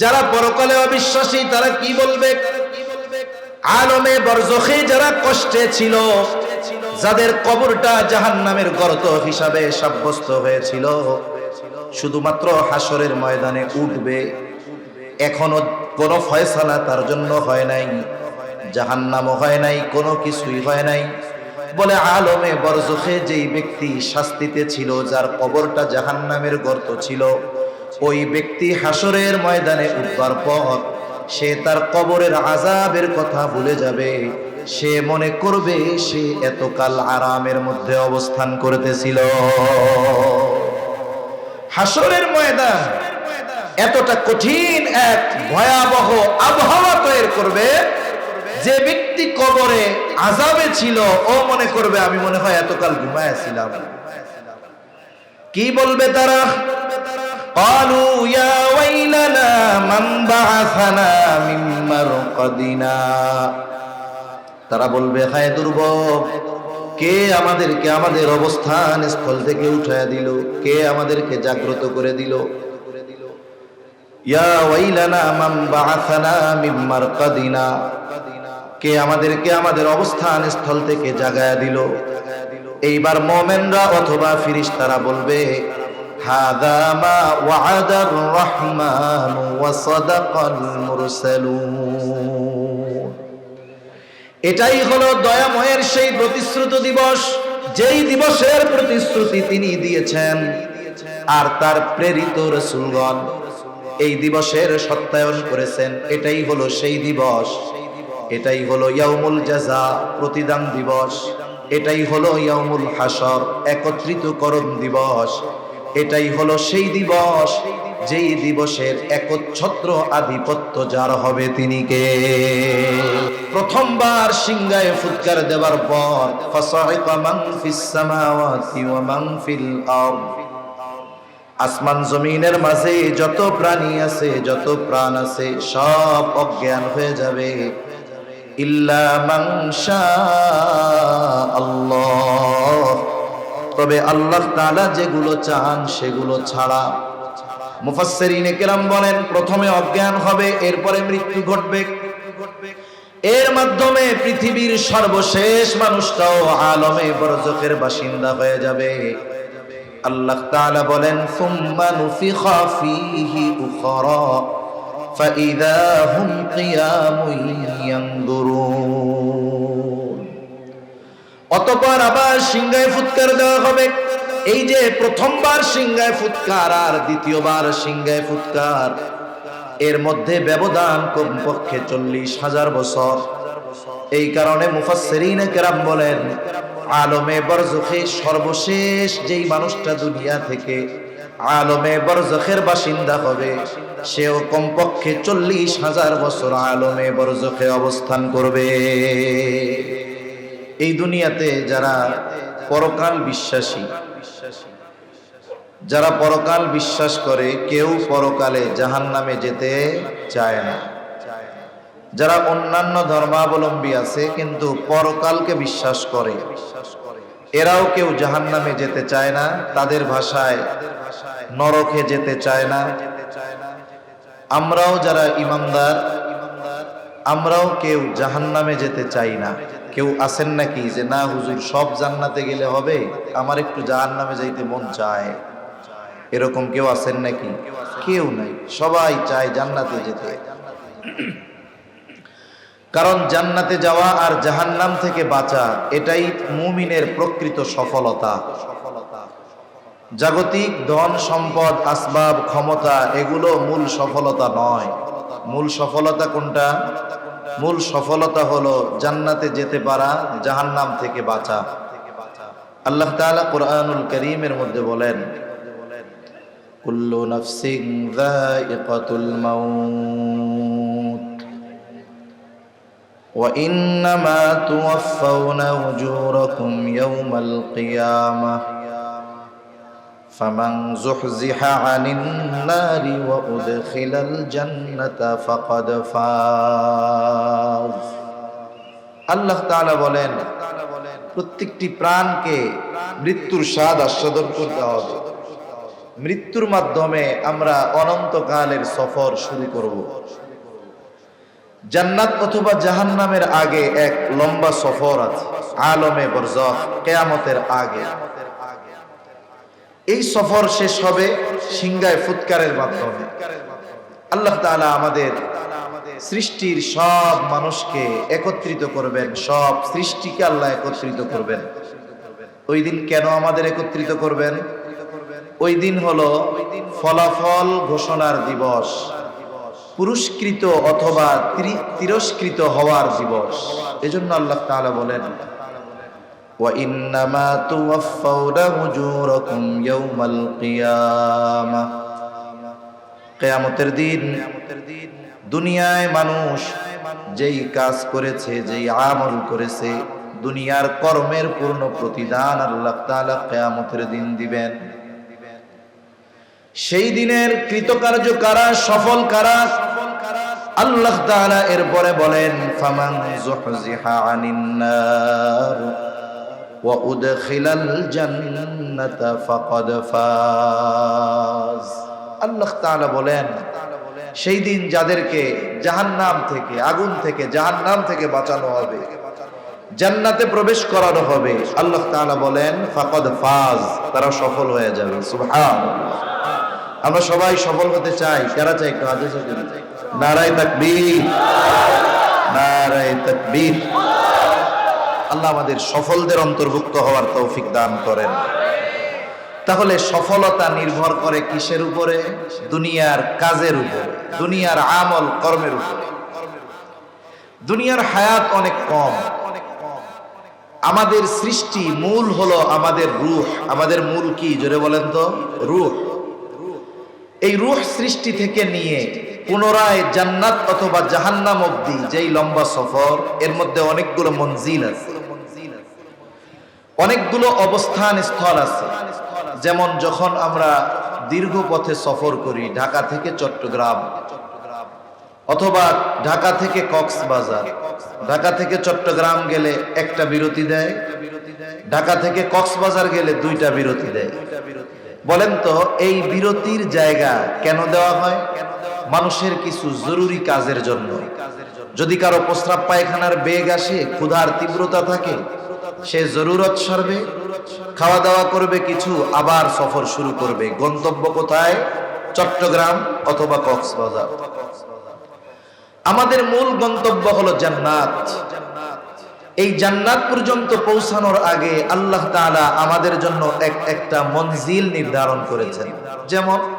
যারা পরকালে অবিশ্বাসী, তারা কি বলবে? আলমে বরজখে যারা কষ্টে ছিল, যাদের কবরটা জাহান্নামের গর্ত হিসাবে সাব্যস্ত হয়েছিল, শুধুমাত্র হাসরের ময়দানে উঠবে। এখনও কোনো ফয়সালা তার জন্য হয় নাই, জাহান্নামও হয় নাই, কোনো কিছুই হয় নাই। বলে আলমে বরজখে যেই ব্যক্তি শাস্তিতে ছিল, যার কবরটা জাহান্নামের গর্ত ছিল ওই ব্যক্তি হাসরের ময়দানে উঠবার পর সে তার কবরের আজাবের কথা ভুলে যাবে। সে মনে করবে সে এতকাল আরামের মধ্যে অবস্থান করতেছিল। হাসরের ময়দান এতটা কঠিন এক ভয়াবহ আবহাওয়া তৈরি করবে যে ব্যক্তি কবরে আজাবে ছিল, ও মনে করবে, আমি মনে হয় এতকাল ঘুমায়াছিলাম কি বলবে তারা? قالوا يا ويلنا من بعثنا من مرقدنا তারা বলবে হায় দুর্ভোগ কে আমাদেরকে আমাদের অবস্থান স্থল থেকে উঠায়া দিল কে আমাদেরকে জাগ্রত করে দিল ইয়া ওয়াইলানা মান বাআসানা মিন মারকাদিনা কে আমাদেরকে আমাদের অবস্থান স্থল থেকে জাগায়া দিল এইবার মোমেনরা অথবা ফিরিস্তারা বলবে মা ওয়াদার রহমান ওয়া সাদাকাল মুরসালুন। এটাই হলো দয়াময়ের সেই প্রতিশ্রুত দিবস, যেই দিবসের প্রতিশ্রুতি তিনি দিয়েছেন আর তার প্রেরিত রসুলগণ এই দিবসের সত্যায়ন করেছেন। এটাই হলো সেই দিবস, এটাই হলো ইয়াউমুল জাজা, প্রতিদান দিবস, এটাই হলো ইয়াউমুল হাসর একত্রিতকরণ দিবস। এটাই হলো সেই দিবস, যেই দিবসের একচ্ছত্র আধিপত্য যার হবে তিনি কে? প্রথমবার সিংহায় ফুৎকার দেওয়ার পর মান মান আসমান জমিনের মাঝে যত প্রাণী আছে, যত প্রাণ আছে, সব অজ্ঞান হয়ে যাবে। ইল্লা মান আল্লাহ তবে আল্লাহ তাআলা যেগুলো চান সেগুলো ছাড়া। মুফাসসিরিনে কেরাম বলেন, প্রথমে অজ্ঞান হবে, এরপরে মৃত্যু ঘটবে। এর মাধ্যমে পৃথিবীর সর্বশেষ মানুষটাও আলমে বরজখের বাসিন্দা হয়ে যাবে। আল্লাহ তাআলা বলেন, সুম্মা নুফিখা ফীহি উখরা, ফাইদা হুম কিয়ামুন ইয়ানদুরুন। অতঃপর আবার সিংহায় ফুৎকার দেওয়া হবে। এই যে প্রথমবার সিংহায় ফুৎকার আর দ্বিতীয়বার সিংহায় ফুৎকার, এর মধ্যে ব্যবধান কমপক্ষে চল্লিশ হাজার বছর। এই কারণে মুফাসসিরিনে কেরাম বলেন, আলমে বরজখে সর্বশেষ যেই মানুষটা দুনিয়া থেকে আলমে বরজখের বাসিন্দা হবে, সেও কমপক্ষে চল্লিশ হাজার বছর আলমে বরজখে অবস্থান করবে। এই দুনিয়াতে যারা পরকাল বিশ্বাসী, যারা পরকাল বিশ্বাস করে, কেউ পরকালে জাহান নামে যেতে চায় না। যারা অন্যান্য ধর্মাবলম্বী আছে, কিন্তু পরকালকে বিশ্বাস করে, এরাও কেউ জাহান নামে যেতে চায় না, তাদের ভাষায় নরকে যেতে চায় না। আমরাও যারা ইমানদার, আমরাও কেউ জাহান নামে যেতে চাই না। কেউ আছেন নাকি যে, না হুজুর, সব জান্নাতে গেলে হবে? আমার একটু জাহান নামে যাইতে মন চায়। এরকম কেউ আছেন নাকি? কেউ নাই। সবাই চায় জান্নাতে যেতে। কারণ জান্নাতে যাওয়া আর জাহান্নাম থেকে বাঁচা, এটাই মুমিনের প্রকৃত সফলতা। জাগতিক ধন, সম্পদ, আসবাব, ক্ষমতা, এগুলো মূল সফলতা নয়। মূল সফলতা কোনটা? মূল সফলতা হলো জান্নাতে যেতে পারা, জাহান্নাম থেকে বাঁচা। আল্লাহ তাআলা কোরআনুল করিমের মধ্যে বলেন, কুল্লু নাফসিং যায়িকাতুল মাউত, ওয়া فمن زحزح عن النار وأدخل الجنة فقد فاز আল্লাহ তাআলা বলেন প্রত্যেকটি প্রাণকে মৃত্যুর স্বাদ আস্বাদন করতে হবে মৃত্যুর মাধ্যমে আমরা অনন্তকালের সফর শুরু করব জান্নাত অথবা জাহান্নামের আগে এক লম্বা সফর আছে আলমে বরজখ কেয়ামতের আগে এই সফর শেষ হবে সিংগায় ফুৎকারের মাধ্যমে। আল্লাহ তাআলা আমাদের সৃষ্টির সব মানুষকে একত্রিত করবেন, সব সৃষ্টিকে আল্লাহ একত্রিত করবেন। ওই দিন কেন আমাদের একত্রিত করবেন? ওই দিন হলো ফলাফল ঘোষণার দিবস, পুরস্কৃত অথবা তিরস্কৃত হওয়ার দিবস। এজন্য আল্লাহ তাআলা বলেন وإنما توفون أجوركم يوم القيامة কেয়ামতের দিন দুনিয়ায় মানুষ যেই কাজ করেছে যেই আমল করেছে দুনিয়ার কর্মের পূর্ণ প্রতিদান আল্লাহ তাআলা কেয়ামতের দিন দিবেন সেই দিনের কৃতকার্য কারা সফল কারা আল্লাহ তাআলা এরপরে বলেন ফামান যুহজিহা আনিন নার উদখিলাল জান্নাতা ফাকাদ ফাজ। আল্লাহ তাআলা বলেন, সেই দিন যাদেরকে জাহান্নাম থেকে, আগুন থেকে, জাহান্নাম থেকে বাঁচানো হবে, জান্নাতে প্রবেশ করানো হবে, আল্লাহ তাআলা বলেন, ফাকাদ ফাজ, তারা সফল হয়ে যাবে। সুবহানাল্লাহ। আমরা সবাই সফল হতে চাই। কারা চাই একটু আদেশ নারায় তাকবীর। নারায় তাকবীর। আল্লাহ আমাদের সফলদের অন্তর্ভুক্ত হওয়ার তৌফিক দান করেন। তাহলে সফলতা নির্ভর করে কিসের উপরে? দুনিয়ার কাজের উপরে, দুনিয়ার আমল কর্মের উপরে। দুনিয়ার হায়াত অনেক কম। আমাদের সৃষ্টি মূল হলো আমাদের রূহ। আমাদের মূল কি? জোরে বলেন তো। রুহ। এই রুহ সৃষ্টি থেকে নিয়ে পুনরায় জান্নাত অথবা জাহান্নাম অব্দি যেই লম্বা সফর, এর মধ্যে অনেকগুলো মঞ্জিল আছে। অনেকগুলো অবস্থান স্থল আছে। যেমন যখন আমরা দীর্ঘ পথে সফর করি ঢাকা থেকে চট্টগ্রাম, অথবা ঢাকা থেকে কক্সবাজার। ঢাকা থেকে চট্টগ্রাম গেলে একটা বিরতি দেয়, ঢাকা থেকে কক্সবাজার গেলে দুইটা বিরতি দেয়। বলেন তো, এই বিরতির জায়গা কেন দেওয়া হয়? মানুষের কিছু জরুরি কাজের জন্য। যদি কারও প্রস্রাব পায়খানার বেগ আসে, ক্ষুধার তীব্রতা থাকে সে জরুরত সারবে খাওয়া দাওয়া করবে কিছু, আবার সফর শুরু করবে। গন্তব্য কোথায়? চট্টগ্রাম অথবা কক্সবাজার। আমাদের মূল গন্তব্য হলো জান্নাত। এই জান্নাত পর্যন্ত পৌঁছানোর আগে আল্লাহ তাআলা আমাদের জন্য এক, একটা মঞ্জিল নির্ধারণ করেছেন। যেমন,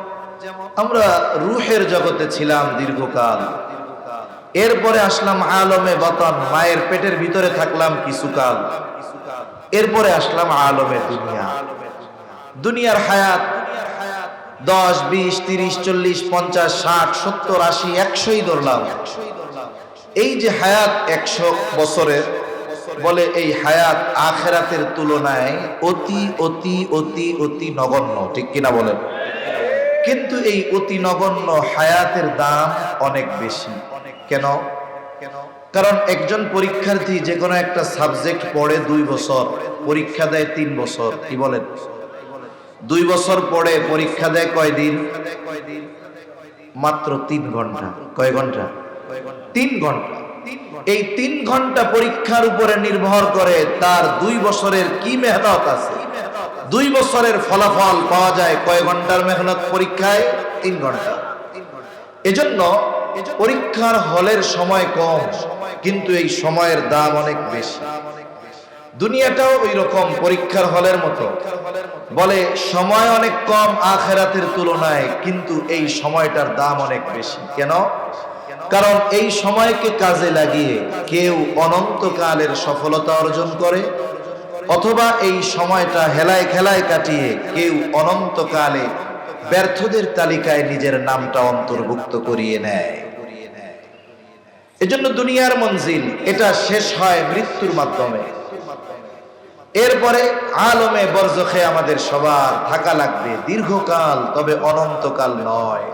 আমরা রুহের জগতে ছিলাম দীর্ঘকাল। এরপরে আসলাম আলমে বতন, মায়ের পেটের ভিতরে থাকলাম কিছুকাল। এরপরে আসলাম আলমে দুনিয়া। দুনিয়ার হায়াত দশ, বিশ, তিরিশ, চল্লিশ, পঞ্চাশ, ষাট, সত্তর, আশি, একশোই ধরলাম। এই যে হায়াত একশো বছরের, বলে এই হায়াত আখেরাতের তুলনায় অতি অতি অতি অতি নগণ্য, ঠিক কিনা বলেন? কিন্তু এই অতি নগণ্য হায়াতের দাম অনেক বেশি। কেন? কেন কারণ একজন পরীক্ষার্থী যে কোনো একটা সাবজেক্ট পড়ে দুই বছর, পরীক্ষা দেয় তিন বছর, কি বলেন? দুই বছর পরে পরীক্ষা দেয় কয়দিন মাত্র তিন ঘণ্টা। কয় ঘণ্টা? তিন ঘণ্টা। এই তিন ঘণ্টা পরীক্ষার উপরে নির্ভর করে তার দুই বছরের কি মেহনত আছে। দুই বছরের ফলাফল পাওয়া যায় কয় ঘণ্টার মেহনত পরীক্ষায়? তিন ঘণ্টা। এজন্য পরীক্ষার হলের সময় কম। কিন্তু এই সময়ের দাম অনেক বেশি। দুনিয়াটাও ওই রকম পরীক্ষার হলের মতো। বলে, সময় অনেক কম আখেরাতের তুলনায়, কিন্তু এই সময়টার দাম অনেক বেশি। কেন? কারণ এই সময়কে কাজে লাগিয়ে কেউ অনন্তকালের সফলতা অর্জন করে, অথবা এই সময়টা হেলায় খেলায় কাটিয়ে কেউ অনন্তকালে ব্যর্থদের তালিকায় নিজের নামটা অন্তর্ভুক্ত করিয়ে নেয়। এজন্য দুনিয়ার মঞ্জিল, এটা শেষ হয় মৃত্যুর মাধ্যমে। এরপরে আলমে বরজখে আমাদের সবার থাকা লাগবে, দীর্ঘকাল, তবে অনন্তকাল নয়।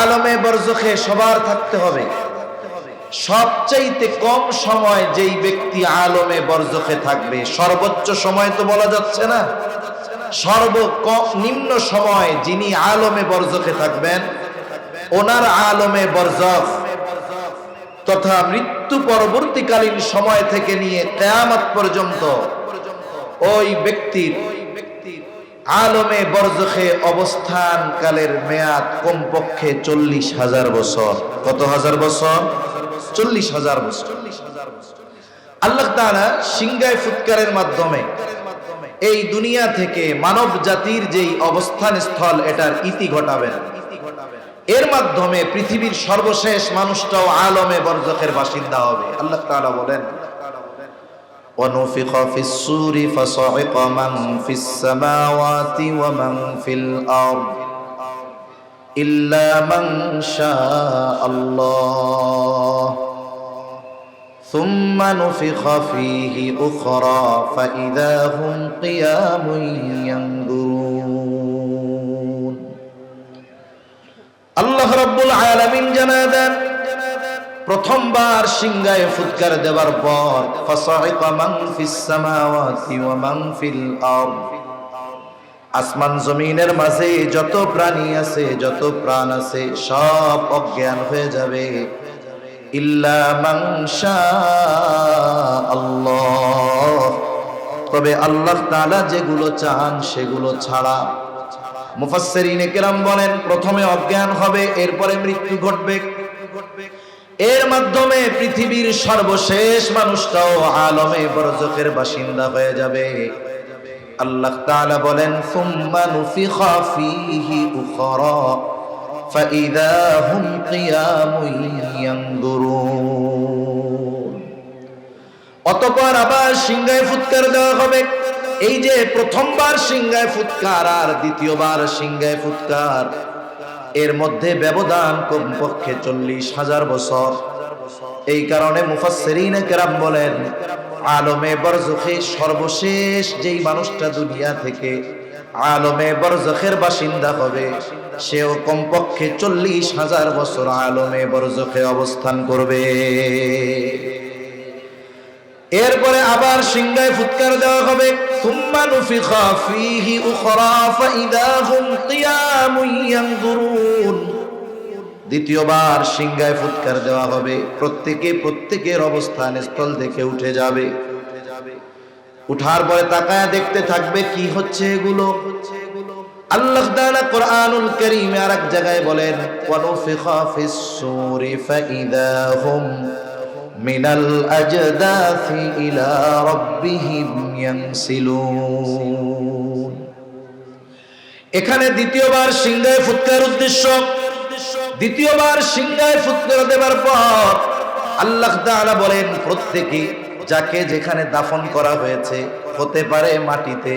আলমে বরজখে সবার থাকতে হবে। সবচাইতে কম সময় যেই ব্যক্তি আলমে বরজখে থাকবে, সর্বোচ্চ সময় তো বলা যাচ্ছে না। সর্ব নিম্ন সময় যিনি আলমে বরজখে থাকবেন, ওনার আলমে বরজখ তথা মৃত্যু পরবর্তীকালীন সময় থেকে নিয়ে কেয়ামত পর্যন্ত ওই ব্যক্তির আলমে বরজখে অবস্থান কালের মেয়াদ কমপক্ষে চল্লিশ হাজার বছর। কত হাজার বছর? চল্লিশ হাজার বছর। আল্লাহ তাআলা সিংগায় ফুৎকারের মাধ্যমে এই দুনিয়া থেকে মানব জাতির যেই অবস্থান স্থল এটার ইতি ঘটাবেন। এর মাধ্যমে পৃথিবীর সর্বশেষ মানুষটাও আলমে বরজখের বাসিন্দা হবে আল্লাহ তাআলা বলেন ونفخ في الصور فصعق من في السماوات ومن في الأرض إلا من شاء الله ثم نفخ فيه أخرى فإذا هم قيام ينظرون আল্লাহ রব্বুল আলামিন জানা দেন, প্রথমবার সিংহায় ফুৎকার দেবার পর ফাসাইকা মান ফিস সামাওয়াতি ওয়া মান ফিল আরদ। আসমান জমিনের মাঝে যত প্রাণী আছে, যত প্রাণ আছে, সব অজ্ঞান হয়ে যাবে। ইল্লা মান আল্লাহ। তবে আল্লাহ তাআলা যেগুলো চান সেগুলো ছাড়া মুফাসসিরিনে কেরাম বলেন, প্রথমে অজ্ঞান হবে, এরপরে মৃত্যু ঘটবে। এর মাধ্যমে পৃথিবীর সর্বশেষ মানুষটাও আলমে বরজকের বাসিন্দা হয়ে যাবে। আল্লাহ তাআলা বলেন, সুম্মা নুফিখা ফীহি উখরা হুম কিয়ামুন ইয়ানদুরুন। অতঃপর আবার সিংহায় ফুৎকার দেওয়া হবে। এই যে প্রথমবার সিংহায় ফুৎকার আর দ্বিতীয়বার সিংহায় ফুৎকার, এর মধ্যে ব্যবধান কমপক্ষে চল্লিশ হাজার বছর। এই কারণে মুফাসসিরিনে কেরাম বলেন, আলমে বরজখে সর্বশেষ যেই মানুষটা দুনিয়া থেকে আলমে বরজখের বাসিন্দা হবে, সেও কমপক্ষে চল্লিশ হাজার বছর আলমে বরজখে অবস্থান করবে। এরপরে আবার সিংহায় ফুৎকার দেওয়া হবে, সুম্মা নুফিখা ফীহি উখরা ফাইদা হুম দ্বিতীয়বার সিংহায় ফুৎকার দেওয়া হবে, প্রত্যেকে প্রত্যেকের অবস্থান স্থল দেখে উঠে যাবে। উঠার পরে তাকায় দেখতে থাকবে কি হচ্ছে এগুলো। আল্লাহ তাআলা কোরআনুল কারীমে জায়গায় বলেন ওয়ানুফিখা ফিস ফাইদা হুম মিনাল আজদাথি ইলা রাব্বিহিম ইয়ানসিলুন। এখানে দ্বিতীয়বার সিংহায় ফুৎকার উদ্দেশ্য। দ্বিতীয়বার সিংহায় ফুৎকার দেবার পর আল্লাহ তাআলা বলেন, প্রত্যেকে যাকে যেখানে দাফন করা হয়েছে, হতে পারে মাটিতে,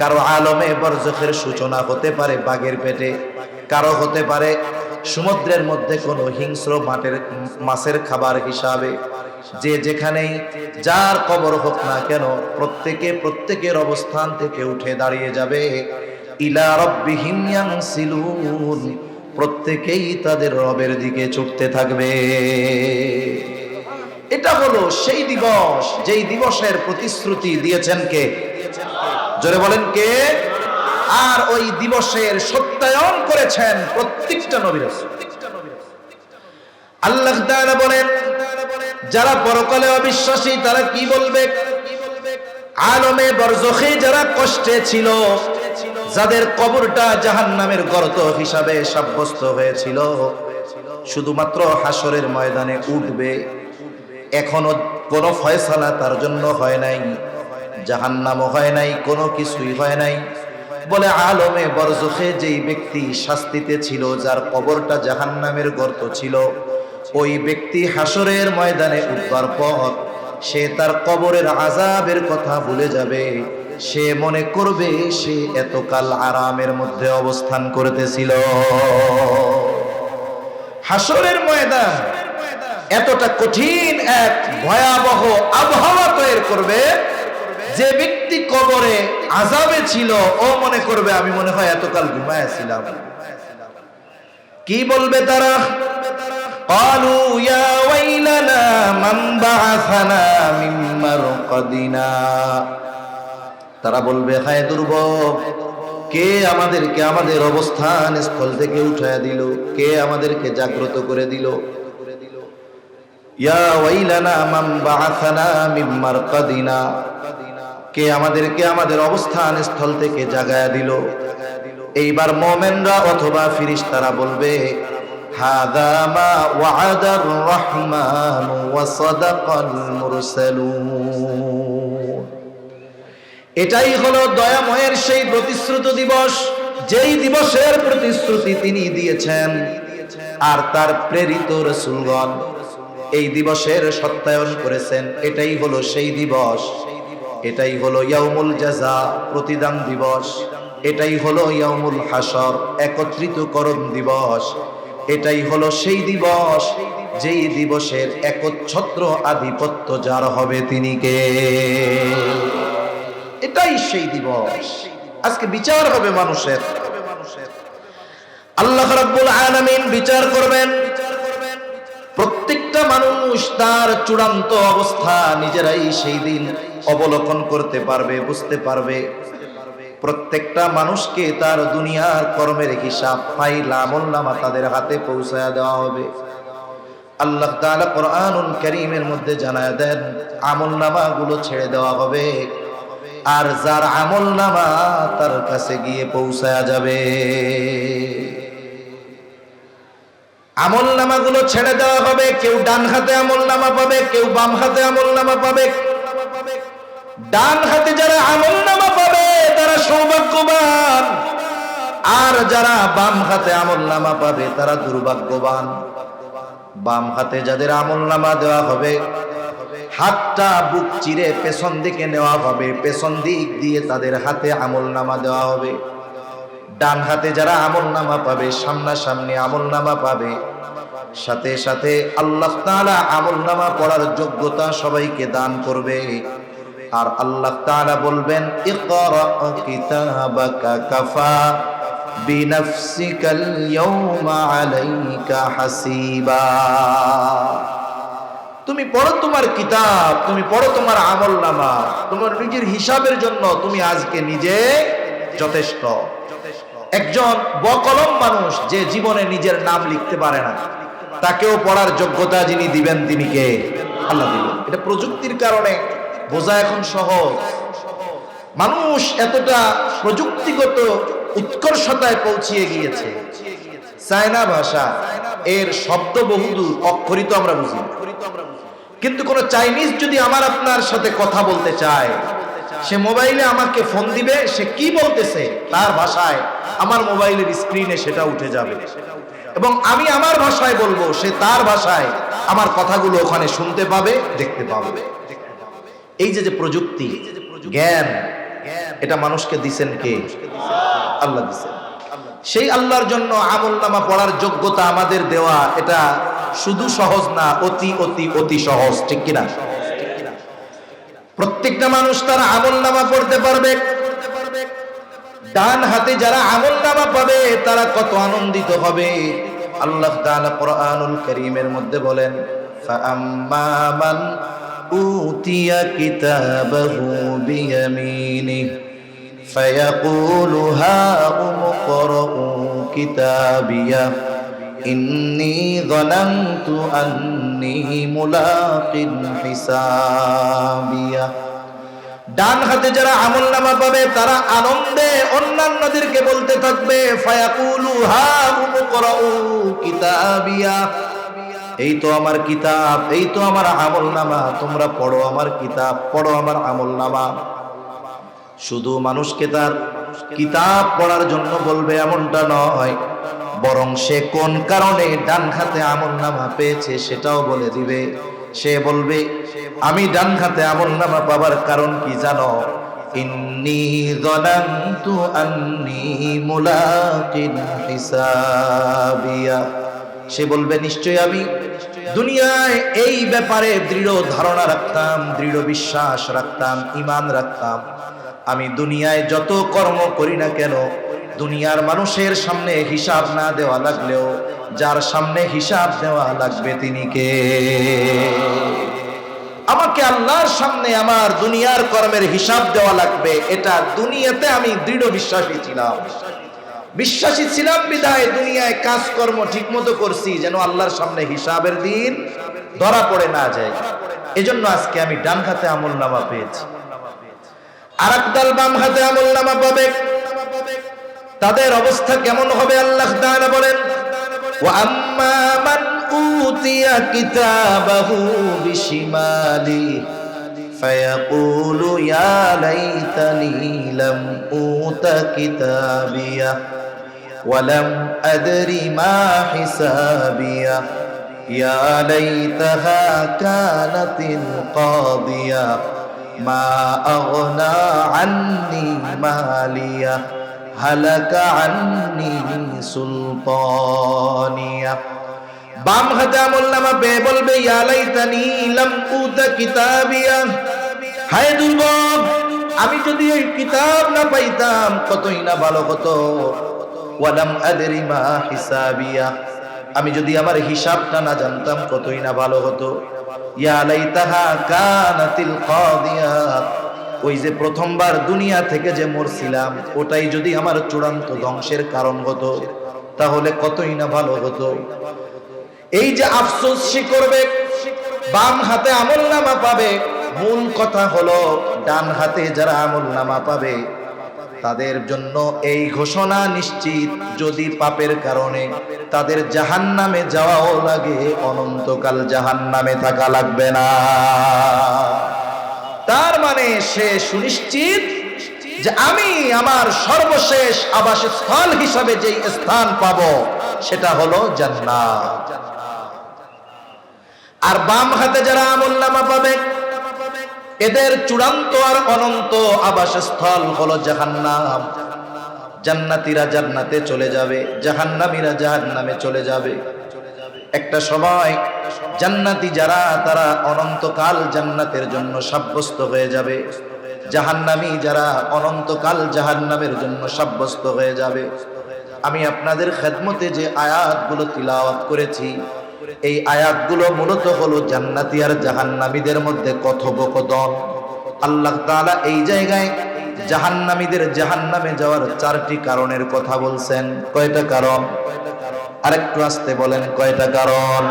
কারও আলমে বরজখের সূচনা হতে পারে বাঘের পেটে, কারও হতে পারে সমুদ্রের মধ্যে কোনো হিংস্র মাটের মাছের খাবার হিসাবে। যে যেখানেই যার কবর হোক না কেন, প্রত্যেকে প্রত্যেকের অবস্থান থেকে উঠে দাঁড়িয়ে যাবে। ইলা রব্বিহিম ইয়ানসিলুন, প্রত্যেকেই তাদের রবের দিকে ছুটতে থাকবে। এটা হলো সেই দিবস, যেই দিবসের প্রতিশ্রুতি দিয়েছেন কে? জোরে বলেন কে? আর ওই দিবসের সত্যায়ন করেছেন প্রত্যেকটা নবী রাসূল। আল্লাহ বলেন, যারা পরকালে অবিশ্বাসী, তারা কি বলবে? আলমে বরজখে যারা কষ্টে ছিল, যাদের কবরটা জাহান্নামের গর্ত হিসাবে সাব্যস্ত হয়েছিল, শুধুমাত্র হাসরের ময়দানে উঠবে, এখনও কোনো ফয়সালা তার জন্য হয় নাই, জাহান্নামও হয় নাই, কোনো কিছুই হয় নাই। বলে, আলমে বরজখে যেই ব্যক্তি শাস্তিতে ছিল, যার কবরটা জাহান্নামের গর্ত ছিল, ওই ব্যক্তি হাসরের ময়দানে উঠবার পর সে তার কবরের আজাবের কথা ভুলে যাবে। সে মনে করবে সে এতকাল আরামের মধ্যে অবস্থান করতেছিল। হাসরের ময়দান এতটা কঠিন এক ভয়াবহ আবহাওয়া তৈরি করবে যে ব্যক্তি কবরে আজাবে ছিল ও মনে করবে আমি মনে হয় এতকাল ঘুমায়াছিলাম কি বলবে তারা قالوا يا ويلنا من بعثنا من مرقدنا তারা বলবে হায় দুর্ভোগ কে আমাদেরকে আমাদের অবস্থান স্থল থেকে উঠায় দিল কে আমাদেরকে জাগ্রত করে দিল ইয়া ওয়াইলানা মান বাআসানা মিন মারকাদিনা কে আমাদেরকে আমাদের অবস্থান স্থল থেকে জাগায়া দিল। এইবার মোমেনরা অথবা বলবে ওয়া সাদাকাল মুরসালুন। এটাই হলো দয়াময়ের সেই প্রতিশ্রুত দিবস, যেই দিবসের প্রতিশ্রুতি তিনি দিয়েছেন। আর তার প্রেরিত রসুলগণ এই দিবসের সত্যায়ন করেছেন। এটাই হলো সেই দিবস। এটাই হলো ইয়াউমুল জাজা, প্রতিদান দিবস। এটাই হলো ইয়াউমুল হাসর একত্রিতকরণ দিবস। এটাই হলো সেই দিবস, যেই দিবসের একচ্ছত্র আধিপত্য যার হবে তিনি কে? এটাই সেই দিবস। আজকে বিচার হবে মানুষের। আল্লাহ রাব্বুল আলামিন বিচার করবেন। মানুষ তার চূড়ান্ত অবস্থা নিজেরাই সেই দিন অবলোকন করতে পারবে, বুঝতে পারবে। প্রত্যেকটা মানুষকে তার দুনিয়ার কর্মের হিসাব, ফাইল আমলনামা তাদের হাতে পৌঁছায় দেওয়া হবে। আল্লাহ তাআলা কোরআনুল কারীমের মধ্যে জানায় দেন আমলনামা গুলো ছেড়ে দেওয়া হবে। আর যার আমলনামা তার কাছে গিয়ে পৌঁছায়া যাবে। আমল নামাগুলো ছেড়ে দেওয়া হবে, কেউ ডান হাতে আমল নামা পাবে, কেউ বাম হাতে আমল নামা পাবে। ডান হাতে যারা আমল নামা পাবে, তারা সৌভাগ্যবান। আর যারা বাম হাতে আমল নামা পাবে, তারা দুর্ভাগ্যবান। বাম হাতে যাদের আমল নামা দেওয়া হবে, হাতটা বুক চিরে পেছন দিকে নেওয়া হবে, পেছন দিক দিয়ে তাদের হাতে আমল নামা দেওয়া হবে। ডান হাতে যারা আমল নামা পাবে, সামনাসামনি আমল নামা পাবে। সাথে সাথে আল্লাহ তাআলা আমল নামা পড়ার যোগ্যতা সবাইকে দান করবে। আর আল্লাহ তাআলা বলবেন তুমি পড়ো তোমার কিতাব, তুমি পড়ো তোমার আমল নামা, তোমার নিজের হিসাবের জন্য তুমি আজকে নিজে যথেষ্ট। একজন বকলম মানুষ যে জীবনে নিজের নাম লিখতে পারে না। তাকেও পড়ার যোগ্যতা যিনি দিবেন তিনি কে? আল্লাহ দিবেন। এটা প্রযুক্তির কারণে বোঝা এখন সহজ। মানুষ এতটা প্রযুক্তিগত উৎকর্ষতায় পৌঁছিয়ে গিয়েছে। চায়না ভাষা এর শব্দ বহুদূর অক্ষরিত আমরা বুঝি। কিন্তু কোন চাইনিজ যদি আমার আপনার সাথে কথা বলতে চায় সে মোবাইলে আমাকে ফোন দিবে, সে কি বলতেছে তার ভাষায় আমার মোবাইলের স্ক্রিনে সেটা উঠে যাবে। এবং আমি আমার ভাষায় বলব, সে তার ভাষায় আমার কথাগুলো ওখানে শুনতে পাবে, দেখতে পাবে। এই যে যে প্রযুক্তি, জ্ঞান, এটা মানুষকে দিছেন কে? আল্লাহ দিছেন। সেই আল্লাহর জন্য আমল নামা পড়ার যোগ্যতা আমাদের দেওয়া, এটা শুধু সহজ না, অতি অতি অতি সহজ, ঠিক কিনা? প্রত্যেকটা মানুষ তার আমল নামা পড়তে পারবে ডান হাতে যারা আমল নামা পাবে তারা কত আনন্দিত হবে আল্লাহ তাআলা কোরআনুল কারীমের মধ্যে বলেন فأما من أوتي كتابه بيمينه فيقول هاؤم اقرءوا كتابيه إني ظننت মুলাকিন হিসাবিয়া ডান হাতে যারা আমল নামা পাবে, তারা আনন্দে অন্যান্যদেরকে বলতে থাকবে, ফায়াকুলু হা উমুকরাউ কিতাবিয়া। এই তো আমার কিতাব, এই তো আমার আমল নামা, তোমরা পড়ো আমার কিতাব, পড়ো আমার আমল নামা। শুধু মানুষকে তার কিতাব পড়ার জন্য বলবে এমনটা নয় বরং সে কোন কারণে ডান হাতে আমল নামা পেয়েছে সেটাও বলে দিবে। সে বলবে, আমি ডান হাতে আমল নামা পাবার কারণ কি জানো? যনানতু আন্নি মুলাকিন সে বলবে নিশ্চয় আমি দুনিয়ায় এই ব্যাপারে দৃঢ় ধারণা রাখতাম, দৃঢ় বিশ্বাস রাখতাম ইমান রাখতাম। আমি দুনিয়ায় যত কর্ম করি না কেন দুনিয়ার মানুষের সামনে হিসাব না দেওয়া লাগলেও, যার সামনে হিসাব দেওয়া লাগবে তিনি কে? আমাকে আল্লাহর সামনে আমার দুনিয়ার কর্মের হিসাব দেওয়া লাগবে, এটা দুনিয়াতে আমি দৃঢ় বিশ্বাসী ছিলাম। বিশ্বাসী ছিলাম বিদায় দুনিয়ায় কাজকর্ম ঠিক মতো করছি, যেন আল্লাহর সামনে হিসাবের দিন ধরা পড়ে না যায়। এজন্য আজকে আমি ডান হাতে আমল নামা পেয়েছি। আর বাম হাতে আমল নামা পাবে। তাদের অবস্থা কেমন হবে আল্লাহ তাআলা বলেন ওয়া আম্মা মান উতিয়া কিতাবাহু বিশিমালি ফায়াকুলু ইয়া লাইতানি লাম উতা কিতাবিয়া ولم أدر ما حسابيه يا ليتها كانت القاضية ما أغنى عني ماليه বাম বলবে কিতাবিয়া। আমি যদি ওই কিতাব না পাইতাম, কতই না ভালো হতো। মা হিসাবিয়া। আমি যদি আমার হিসাবটা না জানতাম, কতই না ভালো হতো। ইয়া লাইতাহা কানাতিল কাদিয়া ওই যে প্রথমবার দুনিয়া থেকে যে মরছিলাম, ওটাই যদি আমার চূড়ান্ত ধ্বংসের কারণ হতো তাহলে কতই না ভালো হতো? এই যে আফসোস সে করবে, বাম হাতে আমল নামা পাবে, মূল কথা হলো ডান হাতে যারা আমল নামা পাবে, তাদের জন্য এই ঘোষণা নিশ্চিত, যদি পাপের কারণে তাদের জাহান নামে যাওয়াও লাগে, অনন্তকাল জাহান নামে থাকা লাগবে না। তার মানে সে সুনিশ্চিত যে আমি আমার সর্বশেষ আবাসস্থল হিসাবে যে স্থান পাবো, সেটা হলো জান্নাত। আর বাম হাতে যারা আমল নামা পাবে, এদের চূড়ান্ত আর অনন্ত আবাসস্থল হলো জাহান্নাম। জান্নাতীরা জান্নাতে চলে যাবে, জাহান্নামীরা জাহান্নামে চলে যাবে। একটা সময় জান্নাতি যারা, তারা অনন্তকাল জান্নাতের জন্য সাব্যস্ত হয়ে যাবে। জাহান্নামী যারা অনন্তকাল জাহান্নামের জন্য সাব্যস্ত হয়ে যাবে। আমি আপনাদের খেদমতে যে আয়াতগুলো তিলাওয়াত করেছি, এই আয়াতগুলো মূলত হলো জান্নাতি আর জাহান্নামীদের মধ্যে কথোপকথন। আল্লাহ তাআলা এই জায়গায় জাহান্নামীদের জাহান্নামে যাওয়ার চারটি কারণের কথা বলছেন। কয়টা কারণ? আরেকটু আসতে বলেন কয়টা কারণ?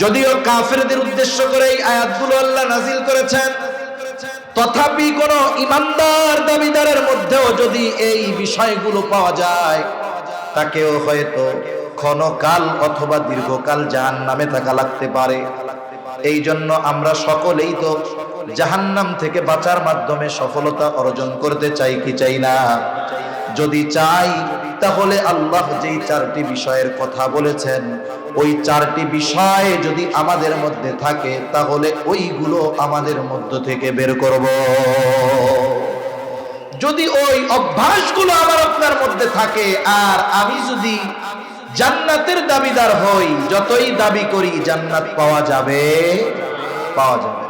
যদিও কাফেরদের উদ্দেশ্য করে এই আয়াতগুলো আল্লাহ নাজিল করেছেন, তথাপি কোন ইমানদার দাবিদারের মধ্যেও যদি এই বিষয়গুলো পাওয়া যায়, তাকেও হয়তো ক্ষণকাল অথবা দীর্ঘকাল জাহান নামে থাকা লাগতে পারে। এই জন্য আমরা সকলেই তো জাহান্নাম থেকে বাঁচার মাধ্যমে সফলতা অর্জন করতে চাই, কি চাই না? যদি চাই তাহলে আল্লাহ যেই চারটি বিষয়ের কথা বলেছেন, ওই চারটি বিষয় যদি আমাদের মধ্যে থাকে, তাহলে ওইগুলো আমাদের মধ্য থেকে বের করব। যদি ওই অভ্যাসগুলো আমার আপনার মধ্যে থাকে, আর আমি যদি জান্নাতের দাবিদার হই, যতই দাবি করি, জান্নাত পাওয়া যাবে? পাওয়া যাবে।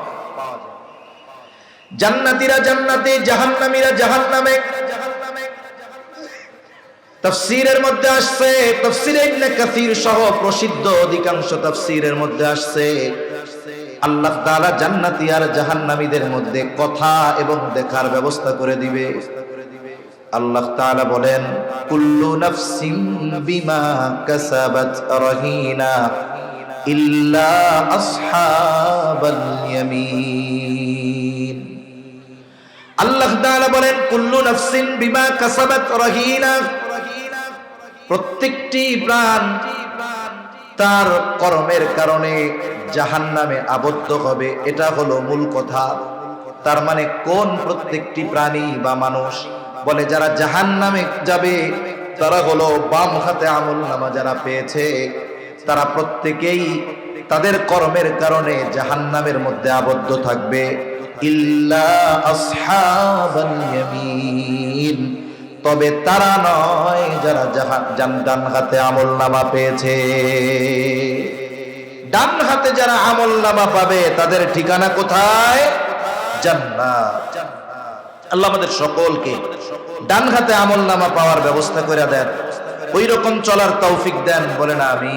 জান্নাতীরা জান্নাতে, জাহান্নামীরা জাহান্নামে তাফসীরের মধ্যে আসছে, তাফসীরে ইবনে কাসির সহ প্রসিদ্ধ অধিকাংশ তাফসীরের মধ্যে আসছে। আল্লাহ তাআলা জান্নাতি আর জাহান্নামীদের মধ্যে কথা এবং দেখার ব্যবস্থা করে দিবে। আল্লাহ তাআলা বলেন, কুল্লু নাফসিন বিমা কাসাবাত রহিনা ইল্লা আসহাবাল ইয়ামিন। আল্লাহ তাআলা বলেন, কুল্লু নাফসিন বিমা কাসাবাত রহিনা প্রত্যেকটি প্রাণ তার কর্মের কারণে জাহান্নামে আবদ্ধ হবে, এটা হলো মূল কথা। তার মানে কোন প্রত্যেকটি প্রাণী বা মানুষ বলে যারা জাহান্নামে যাবে, তারা হলো বাম হাতে আমল নামা যারা পেয়েছে, তারা প্রত্যেকেই তাদের কর্মের কারণে জাহান্নামের মধ্যে আবদ্ধ থাকবে। ইল্লা আসহাবাল ইয়ামিন। তবে তারা নয় যারা জাহান ডান হাতে আমল নামা পেয়েছে। ডান হাতে যারা আমল নামা পাবে, তাদের ঠিকানা কোথায়? জান্নাত। আল্লাহ আমাদের সকলকে ডান হাতে আমল নামা পাওয়ার ব্যবস্থা করে দেন। ওই রকম চলার তৌফিক দেন, বলেন আমি